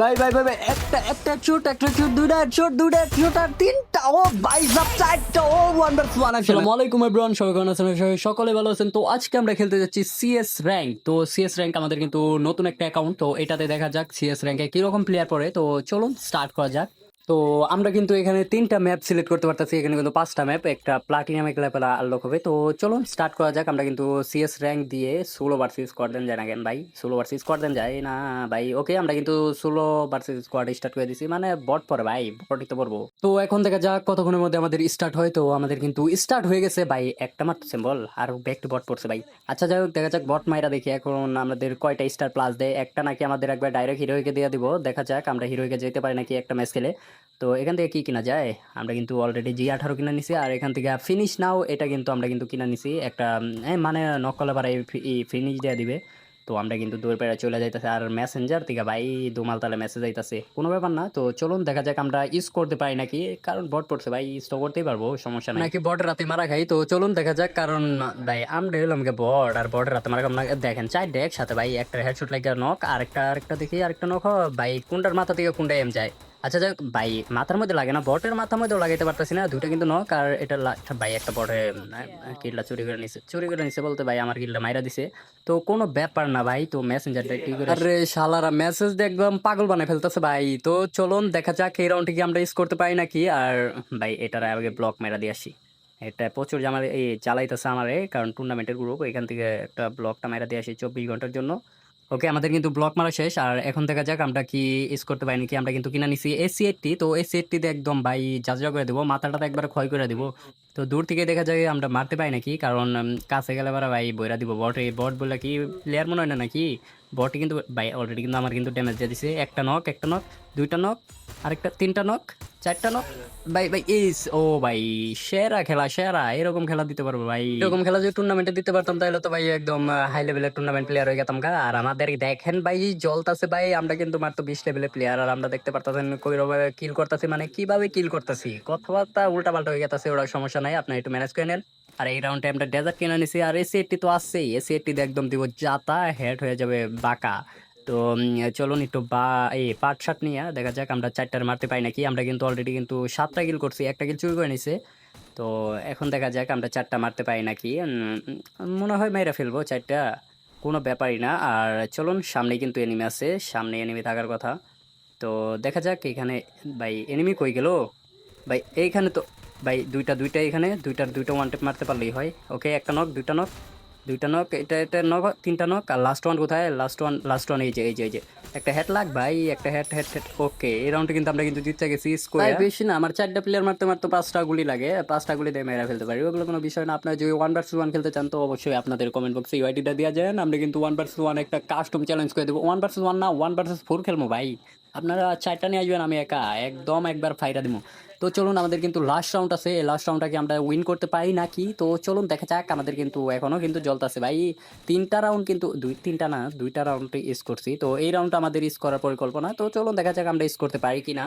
ভাই ভাই ভাই একটা একটা চোট একটা চোট দুইটা চোট দুইটা চোট আর তিনটা। ও ভাই, সব চারটা। ও ওয়ান্ডারফুল ওয়ান আসসালামু আলাইকুম এভরিওয়ান সবাই কেমন আছেন? সবাই সকলে ভালো আছেন? তো আজকে আমরা খেলতে যাচ্ছি সিএস র্যাঙ্ক তো সিএস র্যাঙ্ক আমাদের কিন্তু নতুন একটা অ্যাকাউন্ট তো এটাতে দেখা যাক সিএস র্যাঙ্কে কীরকম প্লেয়ার পড়ে। তো চলুন স্টার্ট করা যাক। তো আমরা কিন্তু এখানে তিনটা ম্যাপ সিলেক্ট করতে পারতেছি। এখানে কিন্তু পাঁচটা ম্যাপ একটা প্লাটিনাম এক লেভেল আনলক হবে। তো চলুন স্টার্ট করা যাক। আমরা কিন্তু সিএস র্যাঙ্ক দিয়ে সোলো ভার্সেস স্কোয়াড দেন যায় না কেন ভাই? সোলো ভার্সেস স্কোয়াড দেন যায় না ভাই? ওকে আমরা কিন্তু সোলো ভার্সেস স্কোয়াড স্টার্ট করে দিছি। মানে বট পরে ভাই বটই তো পড়ব তো এখন দেখা যাক কতক্ষণের মধ্যে আমাদের স্টার্ট হয়। তো আমাদের কিন্তু স্টার্ট হয়ে গেছে ভাই, একটা মাত্র সিম্বল আর ব্যাক টু বট পড়ছে ভাই। আচ্ছা যাই হোক, দেখা যাক বট মাইরা দেখি এখন আমাদের কয়টা স্টার প্লাস দেয়। একটা নাকি আমাদের একবার ডাইরেক্ট হিরোইকে দিয়ে দিব। দেখা যাক আমরা হিরোইকে যেতে পারি নাকি একটা ম্যাচ খেলে। তো এখান থেকে কি কিনা যায়? আমরা কিন্তু অলরেডি জি আঠারো কিনা নিছি, আর এখান থেকে ফিনিশ নাও এটা কিন্তু আমরা কিন্তু কিনা নিছি একটা এই মানে নকলে পারে ফিনিশ দেওয়া দিবে। তো আমরা কিন্তু দূর পেড়ে চলে যাইতেছে, আর মেসেঞ্জার থেকে ভাই দুমাল তালে মেসেজ আইতাছে কোনো ব্যাপার না, তো চলুন দেখা যাক আমরা ইউজ করতে পারি নাকি, কারণ বট পড়ছে ভাই ইউজ তো করতেই পারব, সমস্যা নাকি বট রাতে মারা খাই? তো চলুন দেখা যাক, কারণ ভাই আমরা হলাম বট আর বট রাতে মারা খাম না। দেখেন চাই ডেক সাথে ভাই একটা হেডশুট লাগে নক আরেকটা আরেকটা দেখি, আরেকটা নক ভাই কোনটার মাথা থেকে কোনটা এম যায়? আচ্ছা যাক ভাই, মাথার মধ্যে লাগে না, বটের মাথার মধ্যেও লাগাইতে পারতেছি না, দুইটা কিন্তু নক আর এটা ভাই, একটা বটে কিল্লা চুরি করে নিছে, চুরি করে নিছে বলতে ভাই, আমার কিল্লা মাইরা দিছে। তো কোনো ব্যাপার না ভাই, তো মেসেঞ্জারটা কি করে আরে শালারা মেসেজ একদম পাগল বানায় ফেলতেছে ভাই। তো চলুন, দেখা যাক এই রাউন্ডে কি আমরা ইউজ করতে পারি নাকি। আর ভাই, এটার আগে ব্লক মেরা দিয়ে আসি। এটা প্রচুর আমার এই চালাইতেছে আমারে, কারণ টুর্নামেন্টের গ্রুপ এখান থেকে একটা ব্লকটা মেরা দিয়ে আসি চব্বিশ ঘণ্টার জন্য। ওকে আমাদের কিন্তু ব্লক মারা শেষ, আর এখন দেখা যাক আমরা কি ইউজ করতে পারি, নাকি আমরা কিন্তু কিনা নিছি এসি এইটটি তো এসি এইটটিতে একদম ভাই যাজা করে দেবো মাথাটা একবার ক্ষয় করে দেবো। তো দূর থেকে দেখা যায় আমরা মারতে পাই নাকি? কারণ কাছে গেলে আবার ভাই বইরা দিব বট এই বট বলে কি প্লেয়ার মনে হয় না নাকি? বটে কিন্তু ভাই অলরেডি কিন্তু আমার কিন্তু ড্যামেজ দিয়ে দিছে। একটা নক একটা নক দুইটা নক আরেকটা তিনটা নক চারটা নক ভাই ভাই, ইস, ও ভাই, সেরা খেলা, সেরা। এরকম খেলা দিতে পারব ভাই। এরকম খেলা যদি টুর্নামেন্টে দিতে পারতাম, তাহলে তো ভাই একদম হাই লেভেলের টুর্নামেন্ট প্লেয়ার হয়ে গেতাম গা। আর আমাদের দেখেন ভাই জলতাছে ভাই, আমরা কিন্তু মাত্র বিশ লেভেলের প্লেয়ার আর আমরা দেখতে পারতাছেন কইভাবে কিল করতেছি মানে কীভাবে কিল করতেছি? কথাবার্তা উল্টা পাল্টা হয়ে গেছে ওরা সমস্যা নাই, আপনি একটু ম্যানেজ করে নেন। আর এই রাউন্ডে আমরা ডেজার্ট কিনে নিছি, আর এসি এইটটি তো আসছেই এসি এইটটি একদম দিব যাতা হেড হয়ে যাবে বাঁকা। তো চলুন একটু বা, এই পাট শার্ট নিয়ে, দেখা যাক আমরা চারটার মারতে পাই নাকি। আমরা কিন্তু অলরেডি কিন্তু সাতটা কিল করছি, একটা কিল চুরি করে নিছে। তো, এখন দেখা যাক আমরা চারটা মারতে পারি নাকি। মনে হয় মেয়েরা ফেলব চারটা, কোনো ব্যাপারই না। আর চলুন সামনে কিন্তু এনিমি আছে। সামনে এনিমি থাকার কথা। তো, দেখা যাক এখানে, ভাই এনিমি কই গেল? ভাই, এইখানে তো ভাই, দুইটা দুইটা এখানে, দুইটার দুইটা ওয়ান টেপ মারতে পারলেই হয়। ওকে একটা নক দুইটা নক দুইটা নক এটা এটা নক তিনটা নক আর লাস্ট ওয়ান কোথায়? লাস্ট ওয়ান লাস্ট ওয়ান এই যে এই যে এই যে। একটা হেড লাগ ভাই, একটা হেড হেড হেড ওকে এই রাউন্ডে কিন্তু আমরা কিন্তু জিততে গেছি স্কোয়ার বেশি না, আমার চারটা প্লেয়ার মারতে মারতে পাঁচটা গুলি লাগে, পাঁচটা গুলি দিয়ে মেরা ফেলতে পারি। ওগুলো কোনো বিষয় না। আপনারা যদি ওয়ান ভার্সেস ওয়ান খেলতে চান, তো অবশ্যই আপনাদের কমেন্ট বক্সে ইউআইডিটা দেওয়া যায় আমরা কিন্তু ওয়ান ভার্সেস ওয়ান একটা কাস্টম চ্যালেঞ্জ করে দেবো। ওয়ান ভার্সেস ওয়ান না ওয়ান ভার্সেস ফোর খেলব ভাই। আপনারা চারটা নিয়ে আসবেন, আমি একা। একদম একবার ফাইরা দিব। তো চলুন আমাদের কিন্তু লাস্ট রাউন্ড আছে। এই লাস্ট রাউন্ডটাকে আমরা উইন করতে পারি নাকি তো চলুন দেখা যাক, আমাদের কিন্তু এখনও কিন্তু জ্বলতেছে। ভাই, তিনটা রাউন্ড কিন্তু, দুই, তিনটা না, দুইটা রাউন্ড ইস করছি। তো এই রাউন্ডটা আমাদের ইস করার পরিকল্পনা। তো চলুন দেখা যাক আমরা ইস করতে পারি কি না।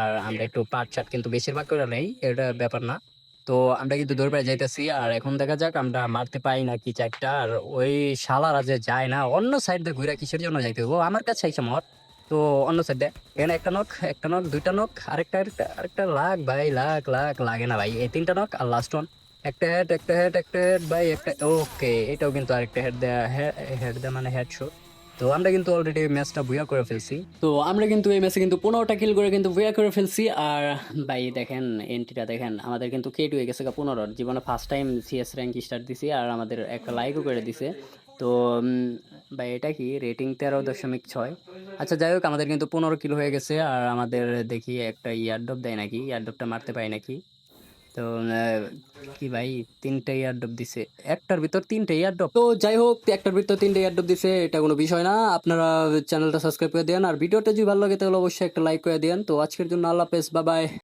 আর আমরা একটু পাট চাট কিন্তু বেশিরভাগ করে নেই, এটা ব্যাপার না। তো আমরা কিন্তু দৌড় পেয়ে যাইতেছি, আর এখন দেখা যাক আমরা মারতে পাই নাকি চারটা। আর ওই শালারা যে যায় না, অন্য সাইড দিয়ে ঘুরে কিসের জন্য যাইতে হব আমার কাছে আইসা মর তো অন্য সাইডে এখানে একটা নখ একটা নখ দুইটা নখ আরেকটা আরেকটা আরেকটা লাখ ভাই লাখ লাখ লাগে না ভাই। এই তিনটা নখ আর লাস্ট ওয়ান একটা হেড একটা হেড একটা হেড ভাই, একটা ওকে এটাও কিন্তু আরেকটা হেড দেয়া হেড দেয়া মানে হেড শট তো আমরা কিন্তু অলরেডি ম্যাচটা ভুয়া করে ফেলছি। তো আমরা কিন্তু এই ম্যাচে কিন্তু পনেরোটা কিল করে কিন্তু ভুয়া করে ফেলছি। আর ভাই দেখেন এন্ট্রিটা দেখেন, আমাদের কিন্তু কেট হয়ে গেছে পনেরো জীবনে first time CS rank start দিছি, আর আমাদের একটা লাইকও করে দিছে। তো ভাই, এটা কি? রেটিং তেরো দশমিক ছয়। আচ্ছা যাই হোক, আমাদের কিন্তু পনেরো কিলো হয়ে গেছে। আর আমাদের দেখি একটা ইয়ারডপ দেয় নাকি? ইয়ারডপটা মারতে পাই নাকি? তো কি ভাই? তিনটে ইয়ারডপ দিছে। একটার ভিতর তিনটে ইয়ারডপ তো, যাই হোক, একটার ভিতর তিনটে ইয়ারডপ দিছে, এটা কোনো বিষয় না। আপনারা চ্যানেলটা সাবস্ক্রাইব করে দেন। আর ভিডিওটা যদি ভালো লাগে, তাহলে অবশ্যই একটা লাইক করে দেন। তো, আজকের জন্য আল্লাহ হাফেজ। Bye bye